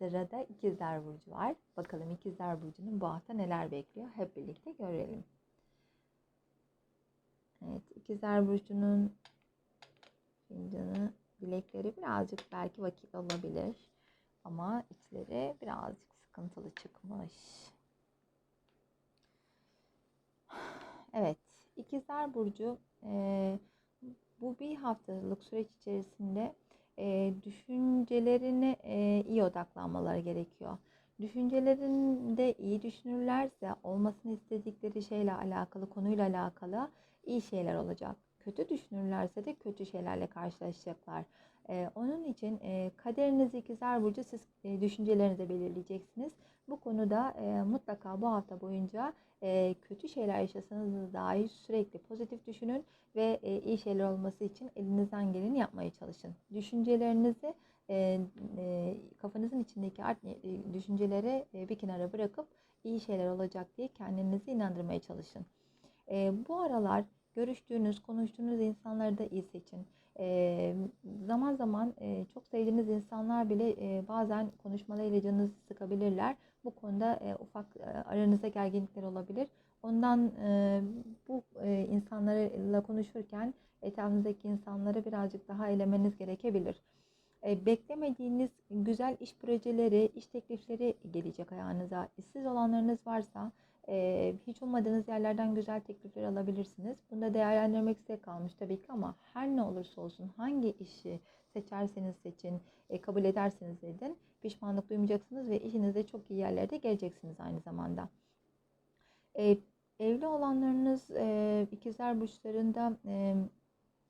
sırada İkizler Burcu var. Bakalım İkizler Burcu'nun bu hafta neler bekliyor? Hep birlikte görelim. Evet, İkizler Burcu'nun fincanı, bilekleri birazcık belki vakit olabilir. Ama içleri birazcık sıkıntılı çıkmış. Evet, İkizler Burcu e, bu bir haftalık süreç içerisinde e, düşüncelerine e, iyi odaklanmaları gerekiyor. Düşüncelerinde iyi düşünürlerse olmasını istedikleri şeyle alakalı, konuyla alakalı iyi şeyler olacak. Kötü düşünürlerse de kötü şeylerle karşılaşacaklar. Ee, onun için e, kaderinizi ikizler burcu siz e, düşüncelerinizi belirleyeceksiniz. Bu konuda e, mutlaka bu hafta boyunca e, kötü şeyler yaşasanız dahi sürekli pozitif düşünün ve e, iyi şeyler olması için elinizden geleni yapmaya çalışın. Düşüncelerinizi e, e, kafanızın içindeki art e, düşünceleri e, bir kenara bırakıp iyi şeyler olacak diye kendinizi inandırmaya çalışın. E, bu aralar görüştüğünüz, konuştuğunuz insanları da iyi seçin. E, zaman zaman e, çok sevdiğiniz insanlar bile e, bazen konuşmalarıyla canınızı sıkabilirler. Bu konuda e, ufak e, aranızda gerginlikler olabilir. Ondan e, bu e, insanlarla konuşurken etrafınızdaki insanları birazcık daha elemeniz gerekebilir. E, beklemediğiniz güzel iş projeleri, iş teklifleri gelecek ayağınıza. İşsiz olanlarınız varsa hiç ummadığınız yerlerden güzel teklifler alabilirsiniz. Bunu da değerlendirmek size kalmış tabii ki ama her ne olursa olsun hangi işi seçerseniz seçin, e, kabul ederseniz edin pişmanlık duymayacaksınız ve işinizde çok iyi yerlerde geleceksiniz aynı zamanda. Evli olanlarınız e, ikizler burçlarında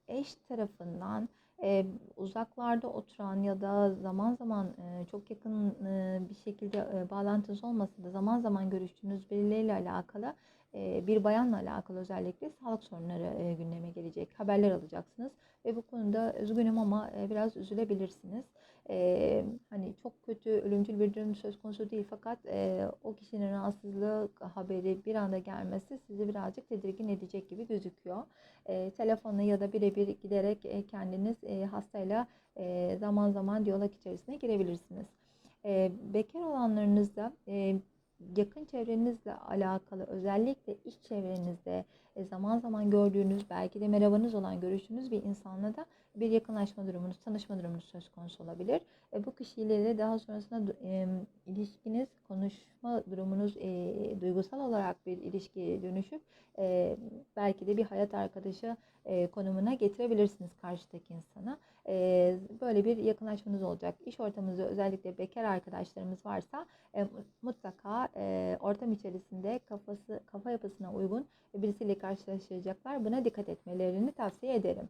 eş tarafından e, uzaklarda oturan ya da zaman zaman e, çok yakın e, bir şekilde e, bağlantınız olmasa da zaman zaman görüştüğünüz birileriyle alakalı bir bayanla alakalı özellikle sağlık sorunları e, gündeme gelecek. Haberler alacaksınız ve bu konuda üzgünüm ama e, biraz üzülebilirsiniz. E, hani çok kötü ölümcül bir durum söz konusu değil fakat e, o kişinin rahatsızlık haberi bir anda gelmesi sizi birazcık tedirgin edecek gibi gözüküyor. E, telefonla ya da birebir giderek kendiniz hastayla zaman zaman diyalog içerisine girebilirsiniz. Bekar olanlarınızda yakın çevrenizle alakalı özellikle iş çevrenizde e, zaman zaman gördüğünüz belki de merhabanız olan görüştüğünüz bir insanla da bir yakınlaşma durumunuz, tanışma durumunuz söz konusu olabilir. E, bu kişiyle daha sonrasında ilişkiniz, konuşma durumunuz e, duygusal olarak bir ilişkiye dönüşüp belki de bir hayat arkadaşı konumuna getirebilirsiniz karşıdaki insana. Böyle bir yakınlaşmanız olacak. İş ortamınızda özellikle bekar arkadaşlarımız varsa mutlaka e, ortam içerisinde kafası kafa yapısına uygun birisiyle karşılaşacaklar. Buna dikkat etmelerini tavsiye ederim.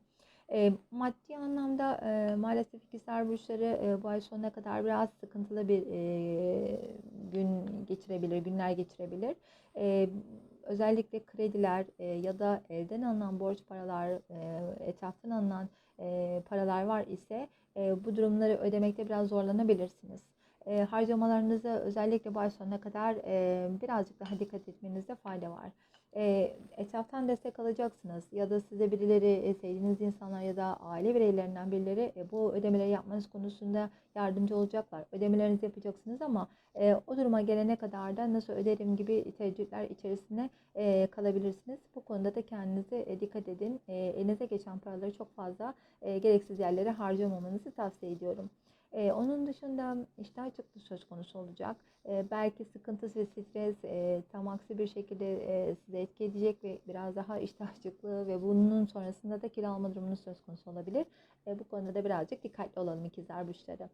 E, maddi anlamda e, maalesef ikizler burçları e, bu ay sonuna kadar biraz sıkıntılı bir e, gün geçirebilir, günler geçirebilir. E, özellikle krediler e, ya da elden alınan borç paralar, e, etraftan alınan e, paralar var ise e, bu durumları ödemekte biraz zorlanabilirsiniz. E, harcamalarınızı özellikle bu ay sonuna kadar e, birazcık daha dikkat etmenizde fayda var e, etraftan destek alacaksınız ya da size birileri e, sevdiğiniz insanlar ya da aile bireylerinden birileri e, bu ödemeleri yapmanız konusunda yardımcı olacaklar. Ödemelerinizi yapacaksınız ama e, o duruma gelene kadar da nasıl öderim gibi tereddütler içerisinde e, kalabilirsiniz. Bu konuda da kendinize e, dikkat edin. E, elinize geçen paraları çok fazla e, gereksiz yerlere harcamamanızı tavsiye ediyorum. Ee, onun dışında iştah açıklığı söz konusu olacak. Ee, belki sıkıntı ve stres e, tam aksi bir şekilde e, size etki edecek ve biraz daha iştah açıklığı ve bunun sonrasında da kilo alma durumunuz söz konusu olabilir. E, bu konuda da birazcık dikkatli olalım ikizler burçları.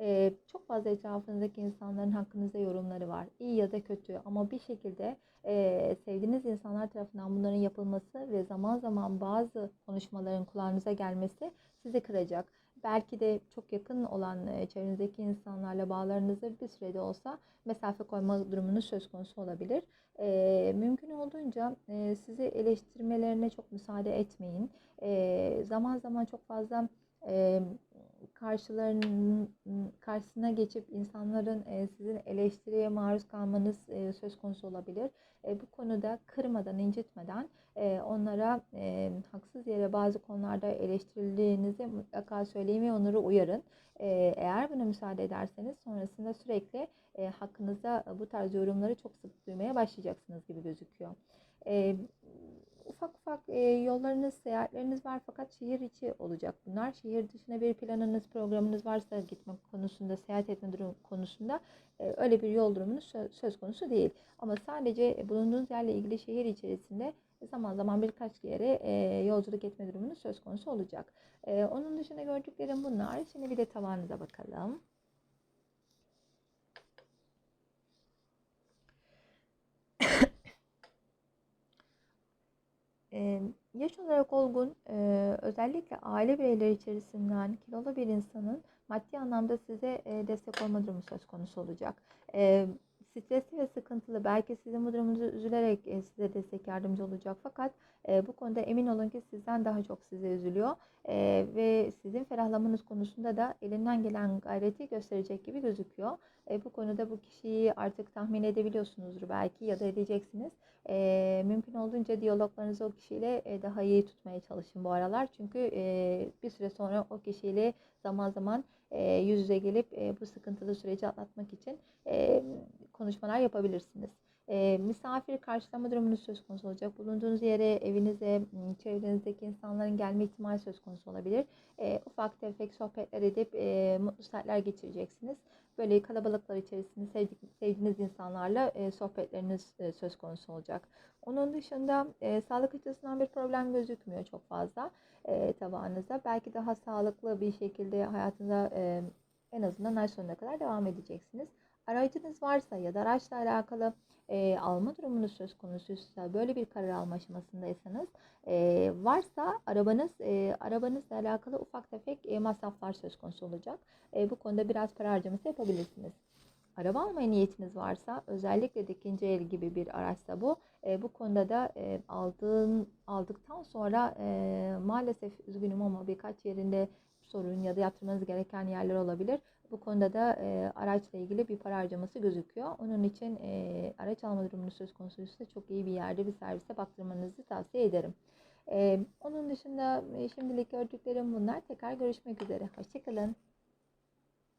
Ee, çok fazla etrafınızdaki insanların hakkınızda yorumları var. İyi ya da kötü ama bir şekilde e, sevdiğiniz insanlar tarafından bunların yapılması ve zaman zaman bazı konuşmaların kulağınıza gelmesi sizi kıracak belki de çok yakın olan e, çevrenizdeki insanlarla bağlarınızı bir sürede olsa mesafe koyma durumunuz söz konusu olabilir. E, mümkün olduğunca e, sizi eleştirmelerine çok müsaade etmeyin. E, zaman zaman çok fazla e, karşılarının karşısına geçip insanların e, sizin eleştiriye maruz kalmanız e, söz konusu olabilir. E, bu konuda kırmadan, incitmeden onlara haksız yere bazı konularda eleştirildiğinizi mutlaka söyleyin ve onları uyarın. Eğer buna müsaade ederseniz sonrasında sürekli e, hakkınızda bu tarz yorumları çok sık duymaya başlayacaksınız gibi gözüküyor. E, ufak ufak e, yollarınız, seyahatleriniz var fakat şehir içi olacak bunlar. Şehir dışına bir planınız, programınız varsa gitme konusunda, seyahat etme durum konusunda e, öyle bir yol durumunuz sö- söz konusu değil. Ama sadece bulunduğunuz yerle ilgili şehir içerisinde zaman zaman birkaç yere e, yolculuk etme durumunuz söz konusu olacak. E, onun dışında gördüklerim bunlar. Şimdi bir de tavanınıza bakalım. Ee, yaş olarak olgun, özellikle aile bireyleri içerisinden kilolu bir insanın maddi anlamda size destek olma durumu söz konusu olacak. Stresli ve sıkıntılı, belki sizin bu durumunuzu üzülerek size destek yardımcı olacak. Fakat bu konuda emin olun ki sizden daha çok size üzülüyor ve sizin ferahlamanız konusunda da elinden gelen gayreti gösterecek gibi gözüküyor. E, bu konuda bu kişiyi artık tahmin edebiliyorsunuzdur belki ya da edeceksiniz. E, mümkün olduğunca diyaloglarınızı o kişiyle e, daha iyi tutmaya çalışın bu aralar. Çünkü e, bir süre sonra o kişiyle zaman zaman e, yüz yüze gelip e, bu sıkıntılı süreci atlatmak için e, konuşmalar yapabilirsiniz. E, misafir karşılama durumunuz söz konusu olacak. Bulunduğunuz yere, evinize, çevrenizdeki insanların gelme ihtimali söz konusu olabilir. E, ufak tefek sohbetler edip e, mutlu saatler geçireceksiniz. Böyle kalabalıklar içerisinde sevdik, sevdiğiniz insanlarla e, sohbetleriniz e, söz konusu olacak. Onun dışında e, sağlık açısından bir problem gözükmüyor çok fazla e, tabağınıza. Belki daha sağlıklı bir şekilde hayatında e, en azından ay sonuna kadar devam edeceksiniz. Aracınız varsa ya da araçla alakalı e, alma durumunuz söz konusuysa böyle bir karar alma aşamasındaysanız e, varsa arabanız e, arabanızla alakalı ufak tefek e, masraflar söz konusu olacak. E, bu konuda biraz para harcaması yapabilirsiniz. Araba almaya niyetiniz varsa özellikle de ikinci el gibi bir araçsa bu e, bu konuda da e, aldığın aldıktan sonra e, maalesef üzgünüm ama birkaç yerinde sorun ya da yaptırmanız gereken yerler olabilir. Bu konuda da e, araçla ilgili bir para harcaması gözüküyor. Onun için e, araç alma durumu söz konusuysa çok iyi bir yerde bir servise baktırmanızı tavsiye ederim. E, onun dışında e, şimdilik gördüklerim bunlar. Tekrar görüşmek üzere. Hoşçakalın.